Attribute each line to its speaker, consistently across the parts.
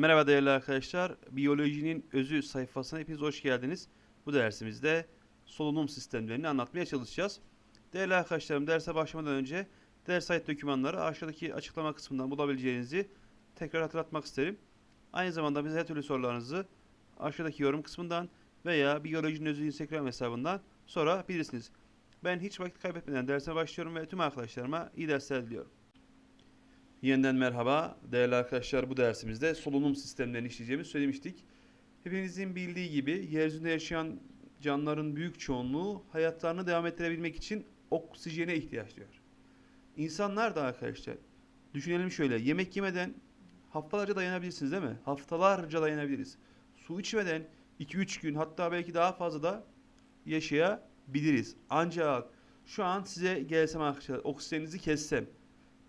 Speaker 1: Merhaba değerli arkadaşlar. Biyolojinin özü sayfasına hepiniz hoş geldiniz. Bu dersimizde solunum sistemlerini anlatmaya çalışacağız. Değerli arkadaşlarım derse başlamadan önce ders ait dokümanları aşağıdaki açıklama kısmından bulabileceğinizi tekrar hatırlatmak isterim. Aynı zamanda bize her türlü sorularınızı aşağıdaki yorum kısmından veya biyolojinin özü Instagram hesabından sorabilirsiniz. Ben hiç vakit kaybetmeden derse başlıyorum ve tüm arkadaşlarıma iyi dersler diliyorum. Yeniden merhaba. Değerli arkadaşlar bu dersimizde solunum sistemlerini işleyeceğimizi söylemiştik. Hepinizin bildiği gibi yeryüzünde yaşayan canlıların büyük çoğunluğu hayatlarını devam ettirebilmek için oksijene ihtiyaç duyar. İnsanlar da arkadaşlar düşünelim şöyle yemek yemeden haftalarca dayanabilirsiniz değil mi? Haftalarca dayanabiliriz. Su içmeden 2-3 gün hatta belki daha fazla da yaşayabiliriz. Ancak şu an size gelsem arkadaşlar oksijeninizi kessem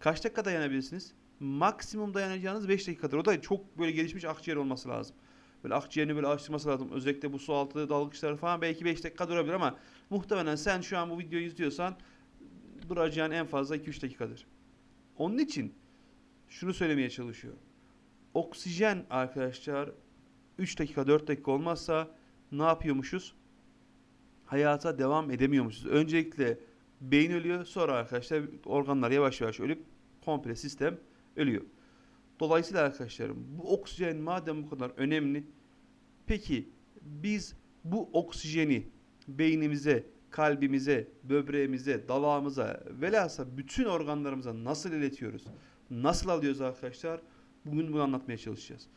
Speaker 1: Kaç dakika dayanabilirsiniz? Maksimum dayanacağınız 5 dakikadır. O da çok böyle gelişmiş akciğer olması lazım. Böyle akciğerini böyle açtırması lazım. Özellikle bu su altı dalgıçları falan belki 5 dakika durabilir ama muhtemelen sen şu an bu videoyu izliyorsan duracağın en fazla 2-3 dakikadır. Onun için şunu söylemeye çalışıyorum. Oksijen arkadaşlar 3 dakika 4 dakika olmazsa ne yapıyormuşuz? Hayata devam edemiyormuşuz. Öncelikle beyin ölüyor sonra arkadaşlar organlar yavaş yavaş ölüp komple sistem ölüyor. Dolayısıyla arkadaşlarım bu oksijen madem bu kadar önemli peki biz bu oksijeni beynimize, kalbimize, böbreğimize, dalağımıza velhasıl bütün organlarımıza nasıl iletiyoruz? Nasıl alıyoruz arkadaşlar? Bugün bunu anlatmaya çalışacağız.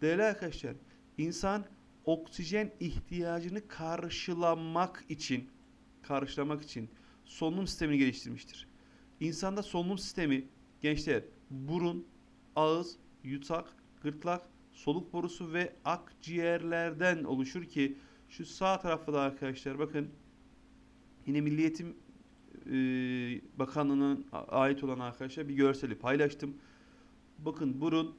Speaker 1: Değerli arkadaşlar, insan oksijen ihtiyacını karşılamak için karşılamak için solunum sistemini geliştirmiştir. İnsanda solunum sistemi gençler burun, ağız, yutak, gırtlak, soluk borusu ve akciğerlerden oluşur ki şu sağ tarafta da arkadaşlar bakın yine Milli Eğitim e, Bakanlığı'nın a- ait olan arkadaşlar bir görseli paylaştım. Bakın burun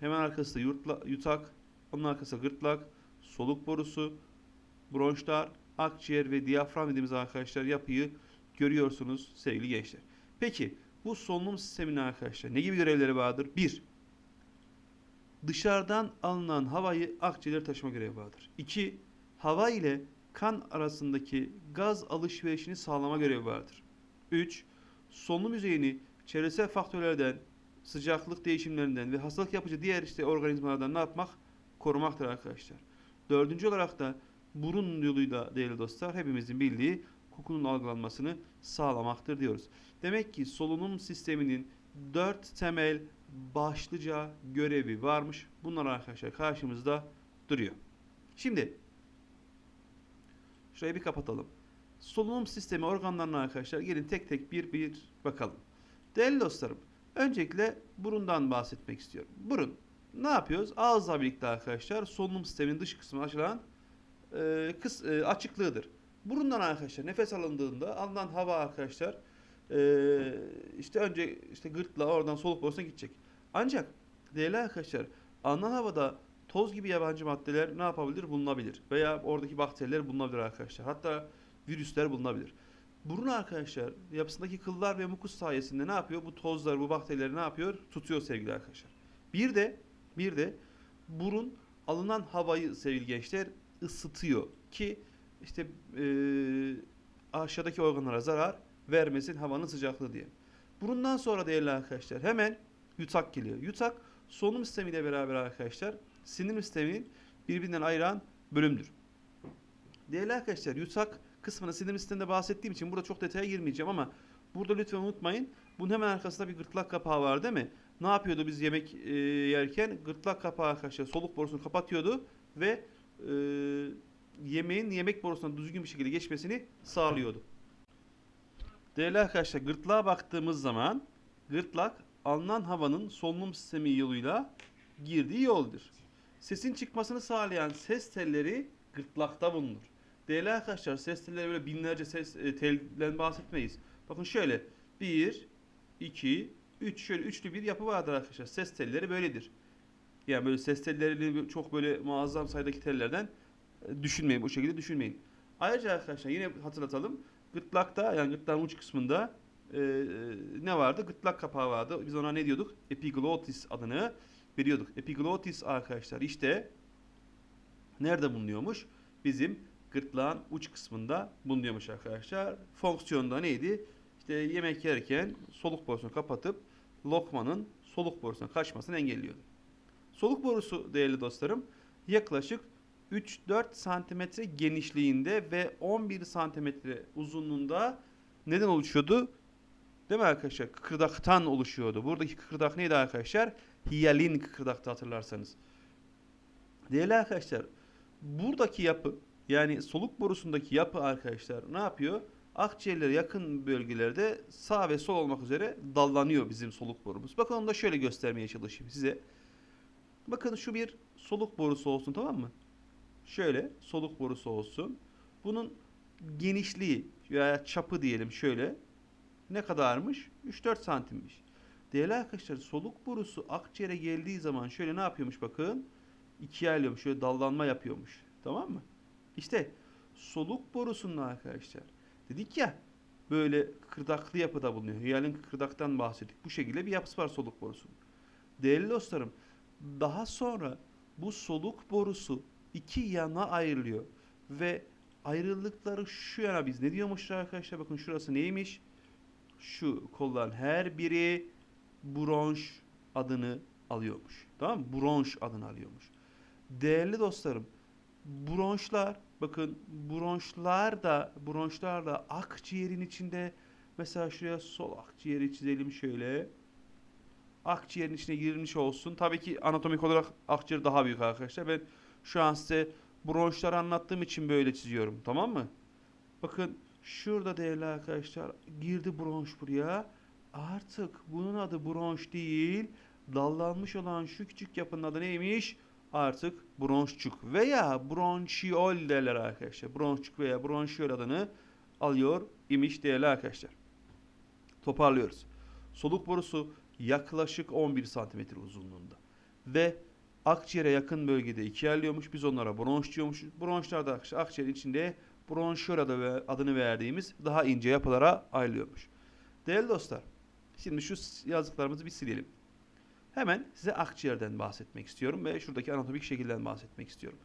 Speaker 1: hemen arkası yurtla, yutak, onun arkası gırtlak, soluk borusu, bronşlar, akciğer ve diyafram dediğimiz arkadaşlar yapıyı görüyorsunuz sevgili gençler. Peki bu solunum sisteminin arkadaşlar ne gibi görevleri vardır? 1. Dışarıdan alınan havayı akciğerlere taşıma görevi vardır. 2. Hava ile kan arasındaki gaz alışverişini sağlama görevi vardır. 3. Solunum yüzeyini çevresel faktörlerden, sıcaklık değişimlerinden ve hastalık yapıcı diğer işte organizmalardan ne yapmak? Korumaktır arkadaşlar. Dördüncü olarak da burun yoluyla değerli dostlar hepimizin bildiği kokunun algılanmasını sağlamaktır diyoruz. Demek ki solunum sisteminin dört temel başlıca görevi varmış. Bunlar arkadaşlar karşımızda duruyor. Şimdi şurayı bir kapatalım. Solunum sistemi organlarına arkadaşlar gelin tek tek bir bir bakalım. Değerli dostlarım öncelikle burundan bahsetmek istiyorum. Burun ne yapıyoruz? Ağızla birlikte arkadaşlar solunum sisteminin dış kısmı açılan e, kıs, e, açıklığıdır. Burundan arkadaşlar nefes alındığında alınan hava arkadaşlar e, işte önce işte gırtlağa oradan soluk borusuna gidecek. Ancak değerli arkadaşlar alınan havada toz gibi yabancı maddeler ne yapabilir? Bulunabilir. Veya oradaki bakteriler bulunabilir arkadaşlar. Hatta virüsler bulunabilir. Burun arkadaşlar yapısındaki kıllar ve mukus sayesinde ne yapıyor? Bu tozlar, bu bakterileri ne yapıyor? Tutuyor sevgili arkadaşlar. Bir de bir de burun alınan havayı sevgili gençler ısıtıyor ki işte e, aşağıdaki organlara zarar vermesin havanın sıcaklığı diye. Burundan sonra değerli arkadaşlar hemen yutak geliyor. Yutak solunum sistemiyle beraber arkadaşlar sindirim sisteminin birbirinden ayıran bölümdür. Değerli arkadaşlar yutak kısmını sindirim sisteminde bahsettiğim için burada çok detaya girmeyeceğim ama burada lütfen unutmayın. Bunun hemen arkasında bir gırtlak kapağı var değil mi? Ne yapıyordu biz yemek e, yerken? Gırtlak kapağı arkadaşlar soluk borusunu kapatıyordu ve e, yemeğin yemek borusundan düzgün bir şekilde geçmesini sağlıyordu. Değerli arkadaşlar gırtlağa baktığımız zaman gırtlak alınan havanın solunum sistemi yoluyla girdiği yoldur. Sesin çıkmasını sağlayan ses telleri gırtlakta bulunur. Değerli arkadaşlar ses telleri böyle binlerce ses e, telden bahsetmeyiz. Bakın şöyle 1, 2, 3 şöyle üçlü bir yapı vardır arkadaşlar. Ses telleri böyledir. Yani böyle ses tellerini çok böyle muazzam sayıdaki tellerden düşünmeyin. Bu şekilde düşünmeyin. Ayrıca arkadaşlar yine hatırlatalım. Gırtlakta yani gırtlağın uç kısmında e, e, ne vardı? Gırtlak kapağı vardı. Biz ona ne diyorduk? Epiglottis adını veriyorduk. Epiglottis arkadaşlar işte nerede bulunuyormuş? Bizim gırtlağın uç kısmında bulunuyormuş arkadaşlar. Fonksiyonda neydi? İşte yemek yerken soluk borusunu kapatıp lokmanın soluk borusuna kaçmasını engelliyordu. Soluk borusu değerli dostlarım yaklaşık 3-4 santimetre genişliğinde ve 11 santimetre uzunluğunda neden oluşuyordu? Değil mi arkadaşlar? Kıkırdaktan oluşuyordu. Buradaki kıkırdak neydi arkadaşlar? Hiyalin kıkırdaktı hatırlarsanız. Değerli arkadaşlar, buradaki yapı yani soluk borusundaki yapı arkadaşlar ne yapıyor? Akciğerlere yakın bölgelerde sağ ve sol olmak üzere dallanıyor bizim soluk borumuz. Bakın onu da şöyle göstermeye çalışayım size. Bakın şu bir soluk borusu olsun tamam mı? Şöyle soluk borusu olsun. Bunun genişliği veya çapı diyelim şöyle. Ne kadarmış? 3-4 santimmiş. Değerli arkadaşlar soluk borusu akciğere geldiği zaman şöyle ne yapıyormuş bakın. İkiye ayrılıyormuş. Şöyle dallanma yapıyormuş. Tamam mı? İşte soluk borusunun arkadaşlar. Dedik ya böyle kıkırdaklı yapıda bulunuyor. Hiyalin kıkırdaktan bahsettik. Bu şekilde bir yapısı var soluk borusunun. Değerli dostlarım daha sonra bu soluk borusu iki yana ayrılıyor. Ve ayrıldıkları şu yana biz ne diyormuşuz arkadaşlar? Bakın şurası neymiş? Şu kolların her biri bronş adını alıyormuş. Tamam mı? Bronş adını alıyormuş. Değerli dostlarım, bronşlar bakın bronşlar da bronşlar da akciğerin içinde mesela şuraya sol akciğeri çizelim şöyle. Akciğerin içine girilmiş olsun. Tabii ki anatomik olarak akciğer daha büyük arkadaşlar. Ben şu an size bronşları anlattığım için böyle çiziyorum. Tamam mı? Bakın şurada değerli arkadaşlar girdi bronş buraya. Artık bunun adı bronş değil. Dallanmış olan şu küçük yapının adı neymiş? Artık bronşçuk veya bronşiol derler arkadaşlar. Bronşçuk veya bronşiol adını alıyor imiş değerli arkadaşlar. Toparlıyoruz. Soluk borusu yaklaşık 11 santimetre uzunluğunda. Ve akciğere yakın bölgede ikiye ayrılıyormuş. Biz onlara bronş diyormuşuz. Bronşlar da akciğerin içinde bronşiol adı adını verdiğimiz daha ince yapılara ayrılıyormuş. Değerli dostlar, şimdi şu yazdıklarımızı bir silelim. Hemen size akciğerden bahsetmek istiyorum ve şuradaki anatomik şekilden bahsetmek istiyorum.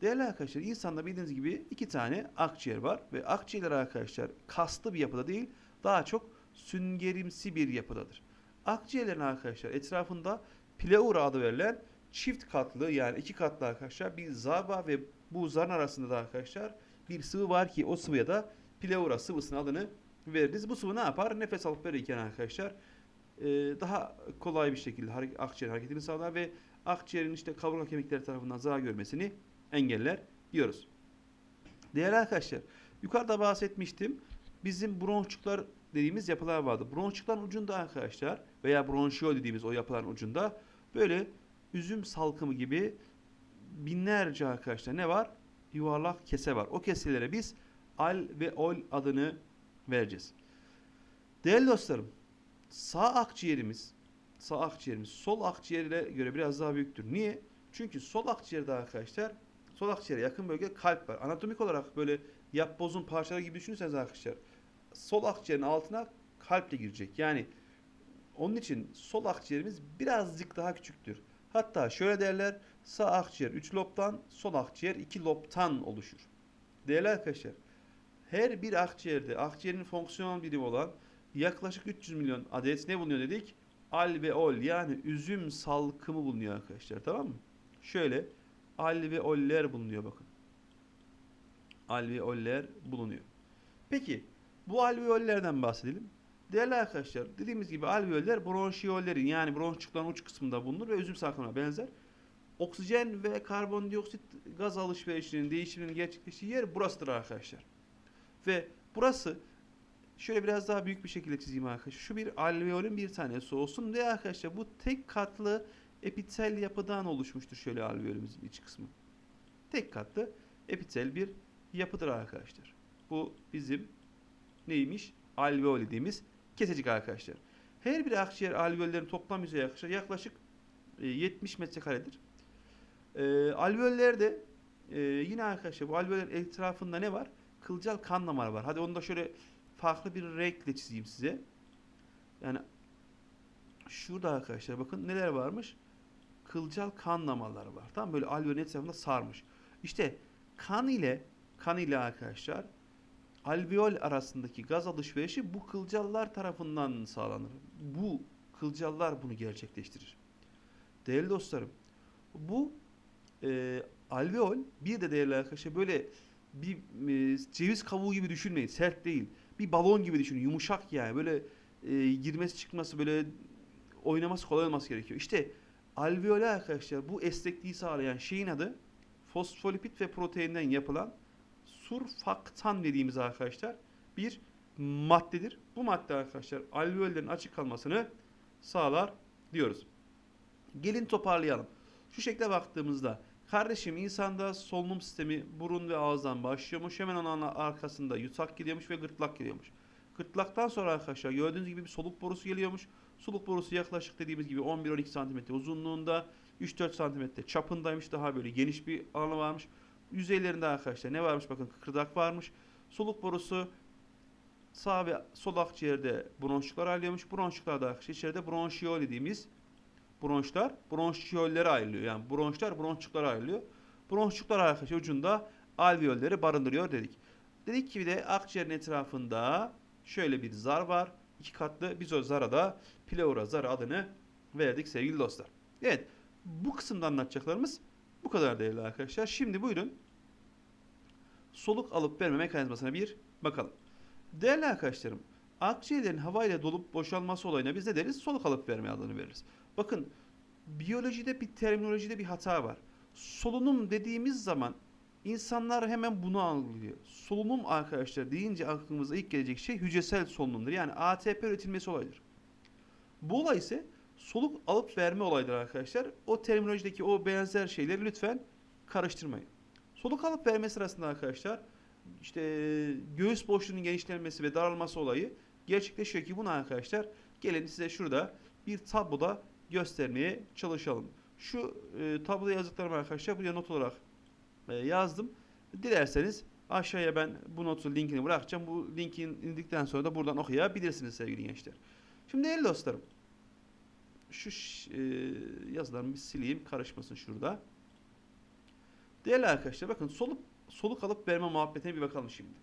Speaker 1: Değerli arkadaşlar, insanda bildiğiniz gibi iki tane akciğer var ve akciğerler arkadaşlar kaslı bir yapıda değil, daha çok süngerimsi bir yapıdadır. Akciğerlerin arkadaşlar etrafında pleura adı verilen çift katlı yani iki katlı arkadaşlar bir zarba ve bu zarın arasında da arkadaşlar bir sıvı var ki o sıvıya da pleura sıvısının adını veririz. Bu sıvı ne yapar? Nefes alıp verirken arkadaşlar e, daha kolay bir şekilde akciğer hareketini sağlar ve akciğerin işte kaburga kemikleri tarafından zarar görmesini engeller diyoruz. Değerli arkadaşlar, yukarıda bahsetmiştim. Bizim bronşçuklar dediğimiz yapılar vardı. Bronşçukların ucunda arkadaşlar veya bronşiol dediğimiz o yapıların ucunda böyle üzüm salkımı gibi binlerce arkadaşlar ne var? Yuvarlak kese var. O keselere biz al ve ol adını vereceğiz. Değerli dostlarım, sağ akciğerimiz, sağ akciğerimiz sol akciğere göre biraz daha büyüktür. Niye? Çünkü sol akciğerde arkadaşlar, sol akciğere yakın bölge kalp var. Anatomik olarak böyle yapbozun parçaları gibi düşünürseniz arkadaşlar, sol akciğerin altına kalple girecek. Yani onun için sol akciğerimiz birazcık daha küçüktür. Hatta şöyle derler, sağ akciğer 3 lobtan, sol akciğer 2 lobtan oluşur. Değerli arkadaşlar, her bir akciğerde akciğerin fonksiyonel birimi olan yaklaşık 300 milyon adet ne bulunuyor dedik? Alveol yani üzüm salkımı bulunuyor arkadaşlar tamam mı? Şöyle alveoller bulunuyor bakın. Alveoller bulunuyor. Peki bu alveollerden bahsedelim. Değerli arkadaşlar dediğimiz gibi alveoller bronşiyollerin yani bronşçukların uç kısmında bulunur ve üzüm salkımına benzer. Oksijen ve karbondioksit gaz alışverişinin değişiminin gerçekleştiği yer burasıdır arkadaşlar. Ve burası şöyle biraz daha büyük bir şekilde çizeyim arkadaşlar. Şu bir alveolün bir tanesi olsun ve arkadaşlar bu tek katlı epitel yapıdan oluşmuştur şöyle alveolümüzün iç kısmı. Tek katlı epitel bir yapıdır arkadaşlar. Bu bizim neymiş? Alveol dediğimiz kesecik arkadaşlar. Her bir akciğer alveollerin toplam yüzeyi arkadaşlar yaklaşık e, 70 metrekaredir. E, alveollerde e, yine arkadaşlar bu alveoller etrafında ne var? Kılcal kan damarı var. Hadi onu da şöyle farklı bir renkle çizeyim size. Yani şurada arkadaşlar bakın neler varmış? kılcal kan damarları var. Mı? böyle alveolün etrafında sarmış. İşte kan ile kan ile arkadaşlar alveol arasındaki gaz alışverişi bu kılcallar tarafından sağlanır. Bu kılcallar bunu gerçekleştirir. Değerli dostlarım, bu e, alveol bir de değerli arkadaşlar böyle bir e, ceviz kabuğu gibi düşünmeyin. Sert değil. Bir balon gibi düşünün. Yumuşak yani. Böyle e, girmesi çıkması böyle oynaması kolay olması gerekiyor. İşte alveole arkadaşlar bu esnekliği sağlayan şeyin adı fosfolipid ve proteinden yapılan surfaktan dediğimiz arkadaşlar bir maddedir. Bu madde arkadaşlar alveollerin açık kalmasını sağlar diyoruz. Gelin toparlayalım. Şu şekle baktığımızda kardeşim insanda solunum sistemi burun ve ağızdan başlıyormuş. Hemen onun arkasında yutak geliyormuş ve gırtlak geliyormuş. Gırtlaktan sonra arkadaşlar gördüğünüz gibi bir soluk borusu geliyormuş. Soluk borusu yaklaşık dediğimiz gibi 11-12 cm uzunluğunda 3-4 cm çapındaymış. Daha böyle geniş bir alanı varmış. Yüzeylerinde arkadaşlar ne varmış bakın kıkırdak varmış. Soluk borusu sağ ve sol akciğerde bronşluklar ayrılıyormuş. Bronşluklarda arkadaşlar içeride bronşiyol dediğimiz bronşlar bronşiyollere ayrılıyor. Yani bronşlar bronşçuklara ayrılıyor. Bronşçuklar arkadaşlar ucunda alveolleri barındırıyor dedik. Dedik ki bir de akciğerin etrafında şöyle bir zar var. İki katlı biz o zara da pleura zarı adını verdik sevgili dostlar. Evet bu kısımda anlatacaklarımız bu kadar değerli arkadaşlar. Şimdi buyurun soluk alıp verme mekanizmasına bir bakalım. Değerli arkadaşlarım akciğerlerin havayla dolup boşalması olayına biz ne deriz? Soluk alıp verme adını veririz. Bakın biyolojide bir terminolojide bir hata var. Solunum dediğimiz zaman insanlar hemen bunu algılıyor. Solunum arkadaşlar deyince aklımıza ilk gelecek şey hücresel solunumdur. Yani ATP üretilmesi olaydır. Bu olay ise soluk alıp verme olayıdır arkadaşlar. O terminolojideki o benzer şeyleri lütfen karıştırmayın. Soluk alıp verme sırasında arkadaşlar işte göğüs boşluğunun genişlenmesi ve daralması olayı gerçekleşiyor ki bunu arkadaşlar gelin size şurada bir tabloda göstermeye çalışalım. Şu e, tabloda yazdıklarımı arkadaşlar buraya not olarak e, yazdım. Dilerseniz aşağıya ben bu notu linkini bırakacağım. Bu linkin indikten sonra da buradan okuyabilirsiniz sevgili gençler. Şimdi değerli dostlarım şu e, yazılarımı bir sileyim karışmasın şurada. Değerli arkadaşlar bakın soluk soluk alıp verme muhabbetine bir bakalım şimdi.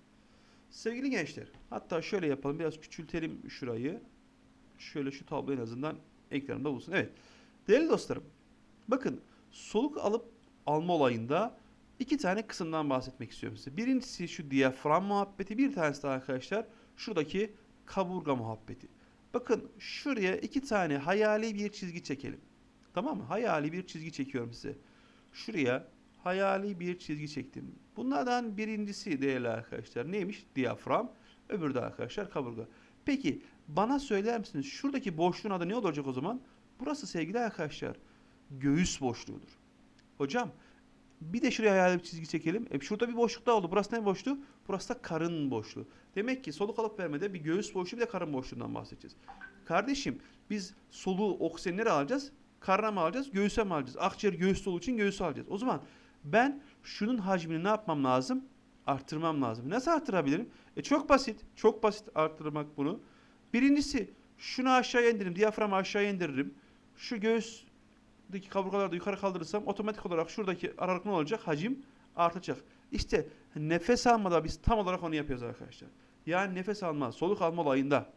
Speaker 1: Sevgili gençler hatta şöyle yapalım biraz küçültelim şurayı. Şöyle şu tablo en azından ekranımda bulsun. Evet. Değerli dostlarım bakın soluk alıp alma olayında iki tane kısımdan bahsetmek istiyorum size. Birincisi şu diyafram muhabbeti bir tanesi de arkadaşlar şuradaki kaburga muhabbeti. Bakın şuraya iki tane hayali bir çizgi çekelim. Tamam mı? Hayali bir çizgi çekiyorum size. Şuraya hayali bir çizgi çektim. Bunlardan birincisi değerli arkadaşlar neymiş? Diyafram. Öbürü de arkadaşlar kaburga. Peki bana söyler misiniz şuradaki boşluğun adı ne olacak o zaman? Burası sevgili arkadaşlar göğüs boşluğudur. Hocam bir de şuraya hayali bir çizgi çekelim. E şurada bir boşluk daha oldu. Burası ne boşluğu? Burası da karın boşluğu. Demek ki soluk alıp vermede bir göğüs boşluğu bir de karın boşluğundan bahsedeceğiz. Kardeşim biz soluğu oksijeni nereye alacağız? Karına mı alacağız? Göğüse mi alacağız? Akciğer göğüs dolu için göğüse alacağız. O zaman ben şunun hacmini ne yapmam lazım? Arttırmam lazım. Nasıl arttırabilirim? E çok basit. Çok basit arttırmak bunu. Birincisi şunu aşağıya indiririm. Diyaframı aşağıya indiririm. Şu göğüsteki kaburgaları da yukarı kaldırırsam otomatik olarak şuradaki aralık ne olacak? Hacim artacak. İşte nefes almada biz tam olarak onu yapıyoruz arkadaşlar. Yani nefes alma, soluk alma olayında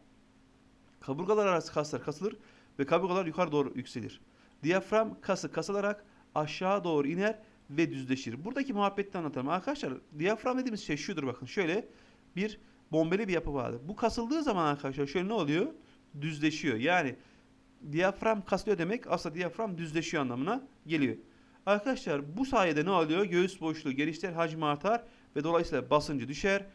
Speaker 1: kaburgalar arası kaslar kasılır ve kaburgalar yukarı doğru yükselir. Diyafram kası kasılarak aşağı doğru iner ve düzleşir. Buradaki muhabbeti anlatalım. Arkadaşlar diyafram dediğimiz şey şudur bakın. Şöyle bir bombeli bir yapı vardır. Bu kasıldığı zaman arkadaşlar şöyle ne oluyor? Düzleşiyor. Yani diyafram kasılıyor demek aslında diyafram düzleşiyor anlamına geliyor. Arkadaşlar bu sayede ne oluyor? Göğüs boşluğu genişler, hacmi artar ve dolayısıyla basıncı düşer.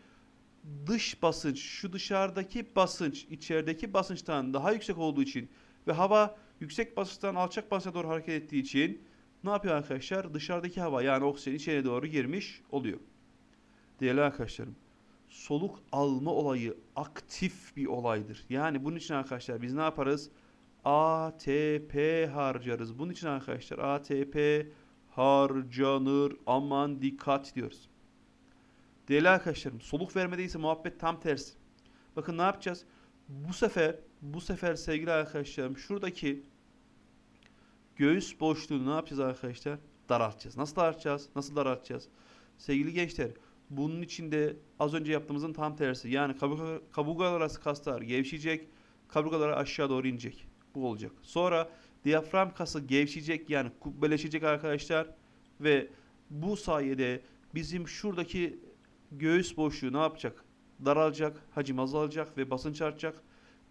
Speaker 1: Dış basınç, şu dışarıdaki basınç, içerideki basınçtan daha yüksek olduğu için ve hava yüksek basınçtan alçak basınça doğru hareket ettiği için ne yapıyor arkadaşlar? Dışarıdaki hava yani oksijen içeri doğru girmiş oluyor. Değerli arkadaşlarım, soluk alma olayı aktif bir olaydır. Yani bunun için arkadaşlar biz ne yaparız? ATP harcarız. Bunun için arkadaşlar ATP harcanır. Aman dikkat diyoruz. Değerli arkadaşlarım soluk vermede ise muhabbet tam tersi. Bakın ne yapacağız? Bu sefer bu sefer sevgili arkadaşlarım şuradaki göğüs boşluğunu ne yapacağız arkadaşlar? Daraltacağız. Nasıl daraltacağız? Nasıl daraltacağız? Sevgili gençler, bunun içinde az önce yaptığımızın tam tersi. Yani kaburga, kaburgalar arası kaslar gevşeyecek, kaburgalar aşağı doğru inecek. Bu olacak. Sonra diyafram kası gevşeyecek yani kubbeleşecek arkadaşlar ve bu sayede bizim şuradaki göğüs boşluğu ne yapacak? Daralacak, hacim azalacak ve basınç artacak.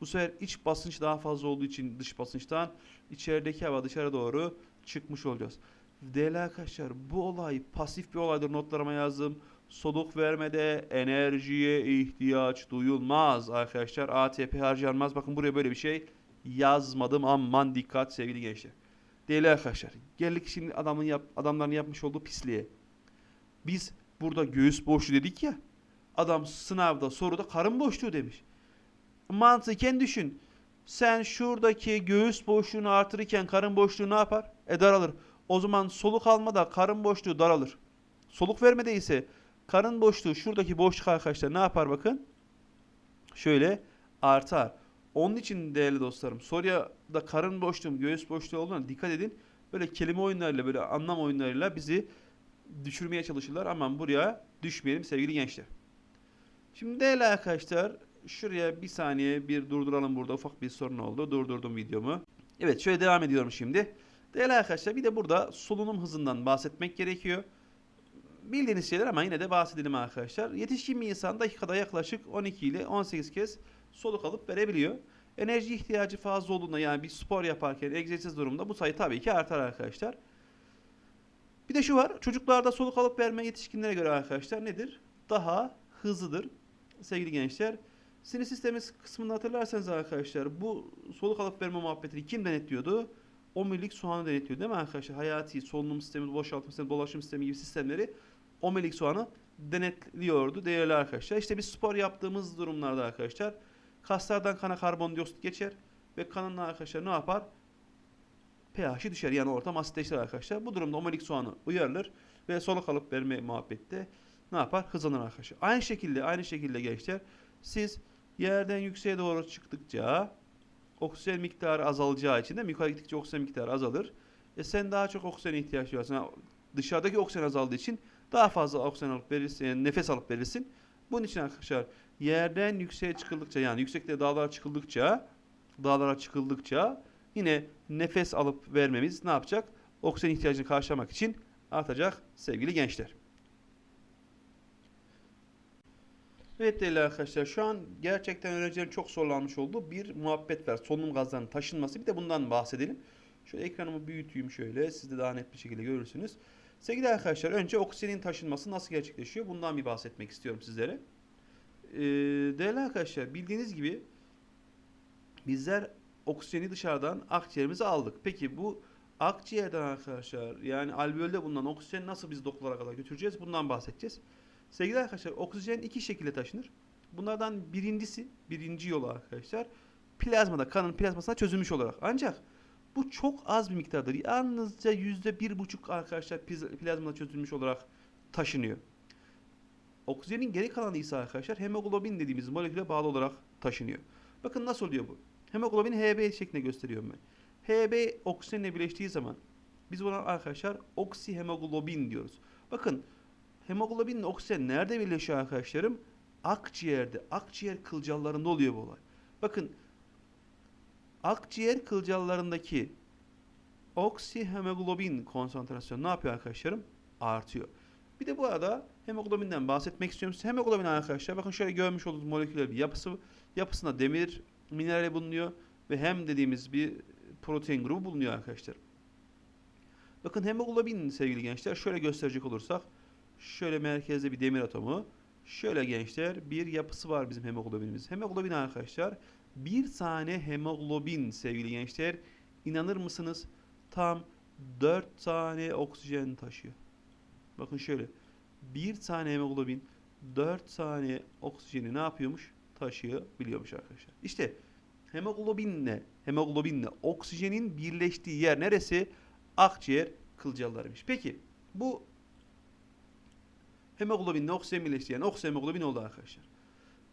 Speaker 1: Bu sefer iç basınç daha fazla olduğu için dış basınçtan içerideki hava dışarı doğru çıkmış olacağız. Değerli arkadaşlar bu olay pasif bir olaydır notlarıma yazdım. Soluk vermede enerjiye ihtiyaç duyulmaz arkadaşlar. ATP harcanmaz. Bakın buraya böyle bir şey yazmadım. Aman dikkat sevgili gençler. Değerli arkadaşlar. Geldik şimdi adamın yap, adamların yapmış olduğu pisliğe. Biz burada göğüs boşluğu dedik ya. Adam sınavda soruda karın boşluğu demiş. Mantıken düşün. Sen şuradaki göğüs boşluğunu artırırken karın boşluğu ne yapar? E daralır. O zaman soluk almada karın boşluğu daralır. Soluk vermede ise karın boşluğu şuradaki boşluk arkadaşlar ne yapar bakın? Şöyle artar. Onun için değerli dostlarım soruya da karın boşluğu, göğüs boşluğu olduğuna dikkat edin. Böyle kelime oyunlarıyla, böyle anlam oyunlarıyla bizi düşürmeye çalışırlar. Aman buraya düşmeyelim sevgili gençler. Şimdi değerli arkadaşlar şuraya bir saniye bir durduralım burada ufak bir sorun oldu. Durdurdum videomu. Evet şöyle devam ediyorum şimdi. Değerli arkadaşlar bir de burada solunum hızından bahsetmek gerekiyor. Bildiğiniz şeyler ama yine de bahsedelim arkadaşlar. Yetişkin bir insan dakikada yaklaşık 12 ile 18 kez soluk alıp verebiliyor. Enerji ihtiyacı fazla olduğunda yani bir spor yaparken egzersiz durumunda bu sayı tabii ki artar arkadaşlar. Bir de şu var. Çocuklarda soluk alıp verme yetişkinlere göre arkadaşlar nedir? Daha hızlıdır. Sevgili gençler. Sinir sistemi kısmında hatırlarsanız arkadaşlar bu soluk alıp verme muhabbetini kim denetliyordu? Omurilik soğanı denetliyor değil mi arkadaşlar? Hayati solunum sistemi, boşaltım sistemi, dolaşım sistemi gibi sistemleri omurilik soğanı denetliyordu değerli arkadaşlar. İşte biz spor yaptığımız durumlarda arkadaşlar kaslardan kana karbondioksit geçer ve kanın arkadaşlar ne yapar? pH'i düşer yani ortam asitleşir arkadaşlar. Bu durumda omurilik soğanı uyarılır ve soluk alıp verme muhabbette ne yapar? Hızlanır arkadaşlar. Aynı şekilde aynı şekilde gençler siz yerden yükseğe doğru çıktıkça oksijen miktarı azalacağı için de yukarı gittikçe oksijen miktarı azalır. E sen daha çok oksijen ihtiyaç duyuyorsun. Yani dışarıdaki oksijen azaldığı için daha fazla oksijen alıp verirsin, yani nefes alıp verirsin. Bunun için arkadaşlar yerden yükseğe çıkıldıkça yani yüksekte dağlara çıkıldıkça dağlara çıkıldıkça yine nefes alıp vermemiz ne yapacak? Oksijen ihtiyacını karşılamak için artacak sevgili gençler. Evet değerli arkadaşlar şu an gerçekten öğrencilerin çok zorlanmış olduğu bir muhabbet var. Solunum gazlarının taşınması bir de bundan bahsedelim. Şöyle ekranımı büyüteyim şöyle siz de daha net bir şekilde görürsünüz. Sevgili arkadaşlar önce oksijenin taşınması nasıl gerçekleşiyor bundan bir bahsetmek istiyorum sizlere. Ee, değerli arkadaşlar bildiğiniz gibi bizler oksijeni dışarıdan akciğerimize aldık. Peki bu akciğerden arkadaşlar yani alveolde bulunan oksijeni nasıl biz dokulara kadar götüreceğiz bundan bahsedeceğiz. Sevgili arkadaşlar oksijen iki şekilde taşınır. Bunlardan birincisi, birinci yolu arkadaşlar plazmada, kanın plazmasına çözülmüş olarak. Ancak bu çok az bir miktardır. Yalnızca yüzde bir buçuk arkadaşlar plazmada çözülmüş olarak taşınıyor. Oksijenin geri kalanı ise arkadaşlar hemoglobin dediğimiz moleküle bağlı olarak taşınıyor. Bakın nasıl oluyor bu? Hemoglobin Hb şeklinde gösteriyorum ben. Hb oksijenle birleştiği zaman biz buna arkadaşlar oksihemoglobin diyoruz. Bakın hemoglobinle oksijen nerede birleşiyor arkadaşlarım? Akciğerde, akciğer kılcallarında oluyor bu olay. Bakın akciğer kılcallarındaki oksihemoglobin konsantrasyonu ne yapıyor arkadaşlarım? Artıyor. Bir de bu arada hemoglobinden bahsetmek istiyorum. Hemoglobin arkadaşlar bakın şöyle görmüş olduğunuz moleküler bir yapısı. Yapısında demir minerali bulunuyor ve hem dediğimiz bir protein grubu bulunuyor arkadaşlar. Bakın hemoglobin sevgili gençler şöyle gösterecek olursak şöyle merkezde bir demir atomu. Şöyle gençler bir yapısı var bizim hemoglobinimiz. Hemoglobin arkadaşlar bir tane hemoglobin sevgili gençler inanır mısınız tam 4 tane oksijen taşıyor. Bakın şöyle bir tane hemoglobin 4 tane oksijeni ne yapıyormuş? Taşıyabiliyormuş arkadaşlar. İşte hemoglobinle hemoglobinle oksijenin birleştiği yer neresi? Akciğer kılcallarıymış. Peki bu hemoglobinle oksijen birleştiği yani oksihemoglobin oldu arkadaşlar.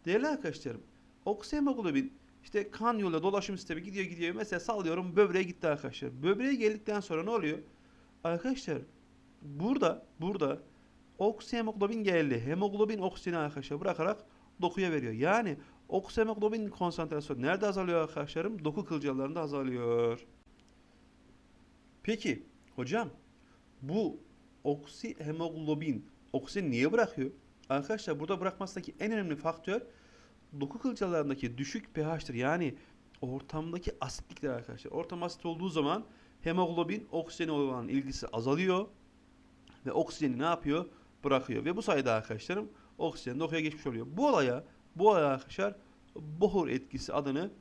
Speaker 1: Değerli arkadaşlarım, oksihemoglobin İşte kan yoluyla dolaşım sistemi gidiyor gidiyor. Mesela sallıyorum böbreğe gitti arkadaşlar. Böbreğe geldikten sonra ne oluyor? Arkadaşlar burada burada oksihemoglobin geldi. Hemoglobin oksijeni arkadaşlar bırakarak dokuya veriyor. Yani oksihemoglobin konsantrasyonu nerede azalıyor arkadaşlarım? Doku kılcallarında azalıyor. Peki hocam bu oksihemoglobin oksijen niye bırakıyor? Arkadaşlar burada bırakmasındaki en önemli faktör doku kılcallarındaki düşük pH'tir. Yani ortamdaki asitlikler arkadaşlar. Ortam asit olduğu zaman hemoglobin oksijene olan ilgisi azalıyor ve oksijeni ne yapıyor? Bırakıyor. Ve bu sayede arkadaşlarım oksijen dokuya geçmiş oluyor. Bu olaya bu olaya arkadaşlar Bohr etkisi adını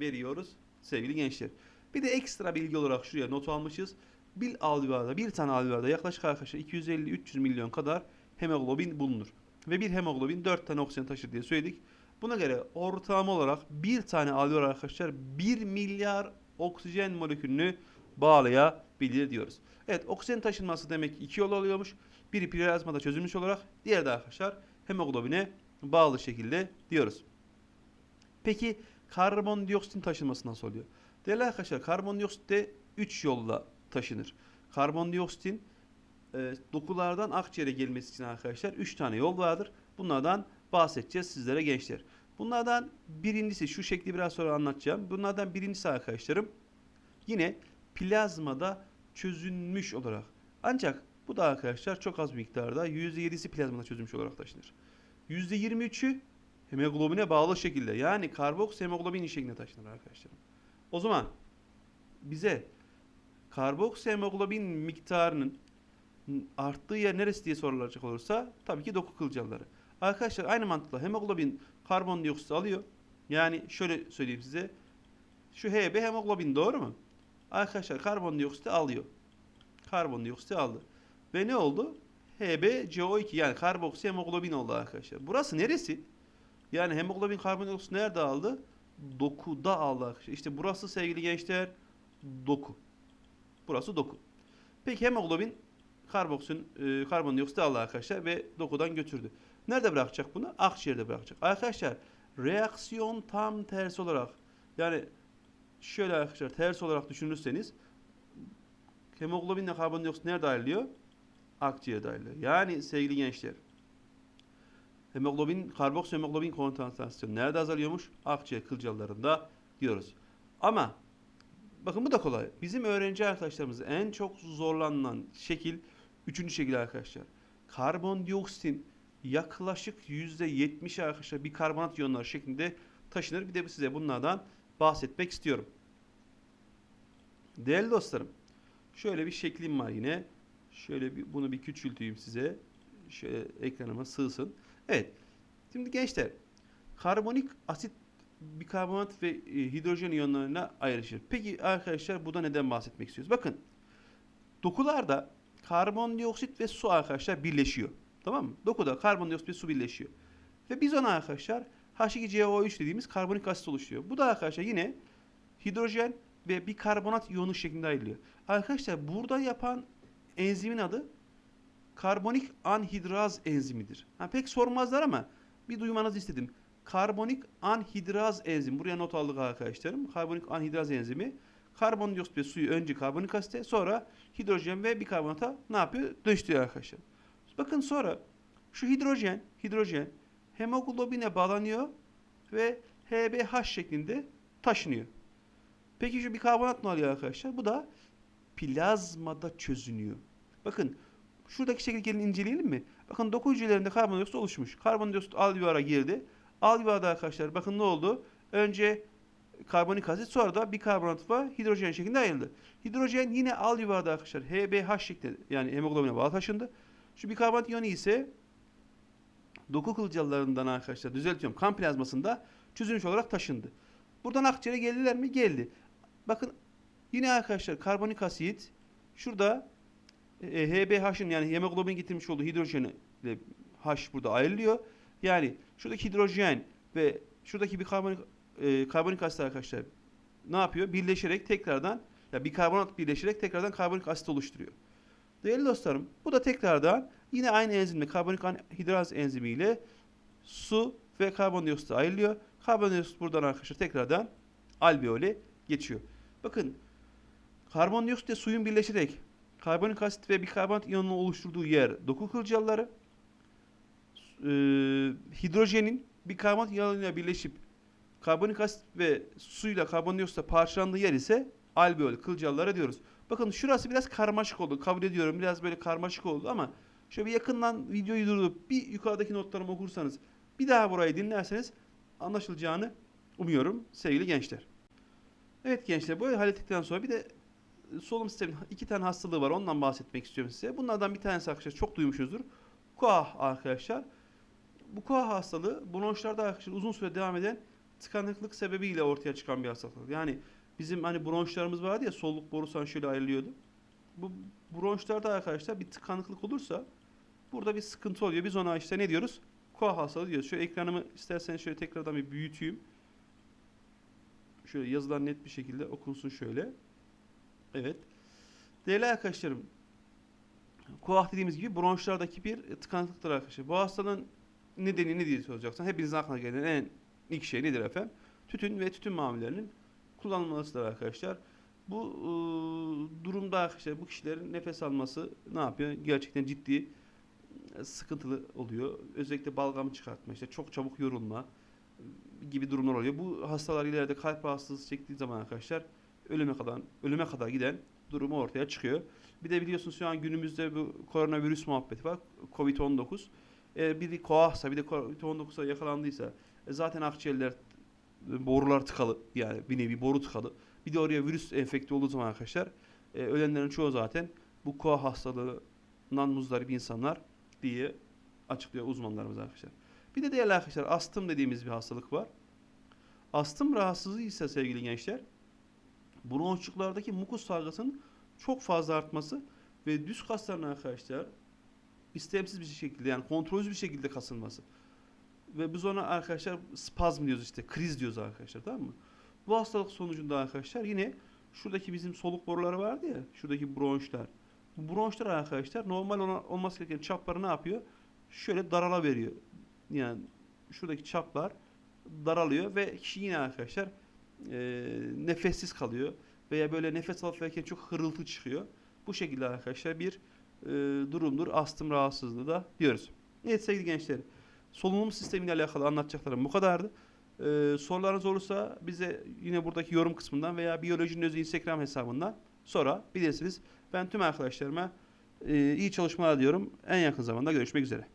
Speaker 1: veriyoruz sevgili gençler. Bir de ekstra bilgi olarak şuraya not almışız. Bir alveolada, bir tane alveolada yaklaşık arkadaşlar 250-300 milyon kadar hemoglobin bulunur. Ve bir hemoglobin 4 tane oksijen taşır diye söyledik. Buna göre ortalama olarak bir tane alveol arkadaşlar 1 milyar oksijen molekülünü bağlayabilir diyoruz. Evet oksijen taşınması demek ki iki yol oluyormuş. Biri plazmada çözülmüş olarak diğeri de arkadaşlar hemoglobine bağlı şekilde diyoruz. Peki karbondioksitin taşınması nasıl oluyor? Değerli arkadaşlar karbondioksit de 3 yolla taşınır. Karbondioksitin e, dokulardan akciğere gelmesi için arkadaşlar 3 tane yol vardır. Bunlardan bahsedeceğiz sizlere gençler. Bunlardan birincisi şu şekli biraz sonra anlatacağım. Bunlardan birincisi arkadaşlarım yine plazmada çözünmüş olarak. Ancak bu da arkadaşlar çok az miktarda %7'si plazmada çözülmüş olarak taşınır. %23'ü hemoglobine bağlı şekilde yani karboks hemoglobin şeklinde taşınır arkadaşlar. O zaman bize karboks hemoglobin miktarının arttığı yer neresi diye sorulacak olursa tabii ki doku kılcalları. Arkadaşlar aynı mantıkla hemoglobin karbondioksit alıyor. Yani şöyle söyleyeyim size. Şu Hb hemoglobin doğru mu? Arkadaşlar karbondioksiti alıyor. Karbondioksiti aldı. Ve ne oldu? HbCO2 yani karboksi hemoglobin oldu arkadaşlar. Burası neresi? Yani hemoglobin karbondioksit nerede aldı? Dokuda aldı arkadaşlar. İşte burası sevgili gençler doku. Burası doku. Peki hemoglobin karboksin, e, karbondioksit aldı arkadaşlar ve dokudan götürdü. Nerede bırakacak bunu? Akciğerde bırakacak. Arkadaşlar reaksiyon tam tersi olarak yani şöyle arkadaşlar ters olarak düşünürseniz hemoglobinle karbondioksit nerede ayrılıyor? Akciğerde ayrılıyor. Yani sevgili gençler hemoglobin, karboks hemoglobin konsantrasyonu nerede azalıyormuş? Akciğer kılcallarında diyoruz. Ama bakın bu da kolay. Bizim öğrenci arkadaşlarımız en çok zorlanılan şekil üçüncü şekil arkadaşlar. Karbondioksitin yaklaşık %70 arkadaşlar bir karbonat iyonları şeklinde taşınır. Bir de size bunlardan bahsetmek istiyorum. Değerli dostlarım, şöyle bir şeklim var yine. Şöyle bir, bunu bir küçülteyim size. Şöyle ekranıma sığsın. Evet. Şimdi gençler, karbonik asit bikarbonat ve e, hidrojen iyonlarına ayrışır. Peki arkadaşlar burada neden bahsetmek istiyoruz? Bakın, dokularda karbondioksit ve su arkadaşlar birleşiyor. Tamam mı? Dokuda karbondioksit ve su birleşiyor. Ve biz ona arkadaşlar H2CO3 dediğimiz karbonik asit oluşturuyor. Bu da arkadaşlar yine hidrojen ve bir karbonat iyonu şeklinde ayrılıyor. Arkadaşlar burada yapan enzimin adı karbonik anhidraz enzimidir. Ha, pek sormazlar ama bir duymanızı istedim. Karbonik anhidraz enzimi. Buraya not aldık arkadaşlarım. Karbonik anhidraz enzimi. Karbondioksit ve suyu önce karbonik asite sonra hidrojen ve bikarbonata ne yapıyor? Dönüştürüyor arkadaşlar. Bakın sonra şu hidrojen, hidrojen hemoglobine bağlanıyor ve HBH şeklinde taşınıyor. Peki şu bikarbonat ne oluyor arkadaşlar? Bu da plazmada çözünüyor. Bakın şuradaki şekil gelin inceleyelim mi? Bakın doku hücrelerinde karbondioksit oluşmuş. Karbondioksit alveolara girdi. Alveolada arkadaşlar bakın ne oldu? Önce karbonik asit sonra da bikarbonat ve hidrojen şeklinde ayrıldı. Hidrojen yine alveolada arkadaşlar HBH şeklinde yani hemoglobine bağlı taşındı. Şu bikarbonat iyonu ise doku kılcallarından arkadaşlar düzeltiyorum kan plazmasında çözülmüş olarak taşındı. Buradan akciğere geldiler mi? Geldi. Bakın yine arkadaşlar karbonik asit şurada e, HBH'ın yani hemoglobin getirmiş olduğu hidrojeni ile H burada ayrılıyor. Yani şuradaki hidrojen ve şuradaki bir karbonik e, karbonik asit arkadaşlar ne yapıyor? Birleşerek tekrardan ya bikarbonat birleşerek tekrardan karbonik asit oluşturuyor. Değerli dostlarım bu da tekrardan yine aynı enzimle karbonik anhidraz enzimiyle su ve karbondioksit ayrılıyor. Karbondioksit buradan arkadaşlar tekrardan alveole geçiyor. Bakın karbondioksit ile suyun birleşerek karbonik asit ve bikarbonat iyonunu oluşturduğu yer doku kılcalları. Ee, hidrojenin bikarbonat iyonuyla birleşip karbonik asit ve suyla karbondioksitle parçalandığı yer ise alveol kılcalları diyoruz. Bakın şurası biraz karmaşık oldu. Kabul ediyorum. Biraz böyle karmaşık oldu ama şöyle bir yakından videoyu durdurup bir yukarıdaki notlarımı okursanız bir daha burayı dinlerseniz anlaşılacağını umuyorum sevgili gençler. Evet gençler böyle hallettikten sonra bir de solunum sisteminin iki tane hastalığı var. Ondan bahsetmek istiyorum size. Bunlardan bir tanesi arkadaşlar çok duymuşuzdur. KOAH arkadaşlar. Bu KOAH hastalığı bronşlarda arkadaşlar uzun süre devam eden tıkanıklık sebebiyle ortaya çıkan bir hastalık. Yani bizim hani bronşlarımız vardı ya soluk borusan şöyle ayrılıyordu. Bu bronşlarda arkadaşlar bir tıkanıklık olursa burada bir sıkıntı oluyor. Biz ona işte ne diyoruz? KOAH hastalığı diyoruz. Şöyle ekranımı isterseniz şöyle tekrardan bir büyüteyim. Şöyle yazılar net bir şekilde okunsun şöyle. Evet. Değerli arkadaşlarım, KOAH dediğimiz gibi bronşlardaki bir tıkanıklıktır arkadaşlar. Bu hastalığın nedeni ne diye soracaksan hepinizin aklına gelen en ilk şey nedir efendim? Tütün ve tütün mamullerinin kullanılmasıdır arkadaşlar. Bu ıı, durumda arkadaşlar bu kişilerin nefes alması ne yapıyor? Gerçekten ciddi e, sıkıntılı oluyor. Özellikle balgam çıkartma, işte çok çabuk yorulma e, gibi durumlar oluyor. Bu hastalar ileride kalp rahatsızlığı çektiği zaman arkadaşlar ölüme kadar ölüme kadar giden durumu ortaya çıkıyor. Bir de biliyorsunuz şu an günümüzde bu koronavirüs muhabbeti var. Covid-19. Eğer biri koahsa bir de Covid-19'a yakalandıysa e, zaten akciğerler e, borular tıkalı yani bir nevi boru tıkalı. Bir de oraya virüs enfekte olduğu zaman arkadaşlar e, ölenlerin çoğu zaten bu koah hastalığından muzdarip insanlar diye açıklıyor uzmanlarımız arkadaşlar. Bir de değerli arkadaşlar astım dediğimiz bir hastalık var. Astım rahatsızlığı ise sevgili gençler bronşçuklardaki mukus salgısının çok fazla artması ve düz kasların arkadaşlar istemsiz bir şekilde yani kontrolsüz bir şekilde kasılması. Ve biz ona arkadaşlar spazm diyoruz işte kriz diyoruz arkadaşlar tamam mı? Bu hastalık sonucunda arkadaşlar yine şuradaki bizim soluk boruları vardı ya şuradaki bronşlar. Bu bronşlar arkadaşlar normal olması gereken çapları ne yapıyor? Şöyle darala veriyor. Yani şuradaki çaplar daralıyor ve kişi yine arkadaşlar e, nefessiz kalıyor veya böyle nefes alıp verirken çok hırıltı çıkıyor. Bu şekilde arkadaşlar bir e, durumdur. Astım rahatsızlığı da diyoruz. Evet sevgili gençler. Solunum sistemiyle alakalı anlatacaklarım bu kadardı. E, sorularınız olursa bize yine buradaki yorum kısmından veya Biyolojinin Özü Instagram hesabından sorabilirsiniz. Ben tüm arkadaşlarıma e, iyi çalışmalar diyorum. En yakın zamanda görüşmek üzere.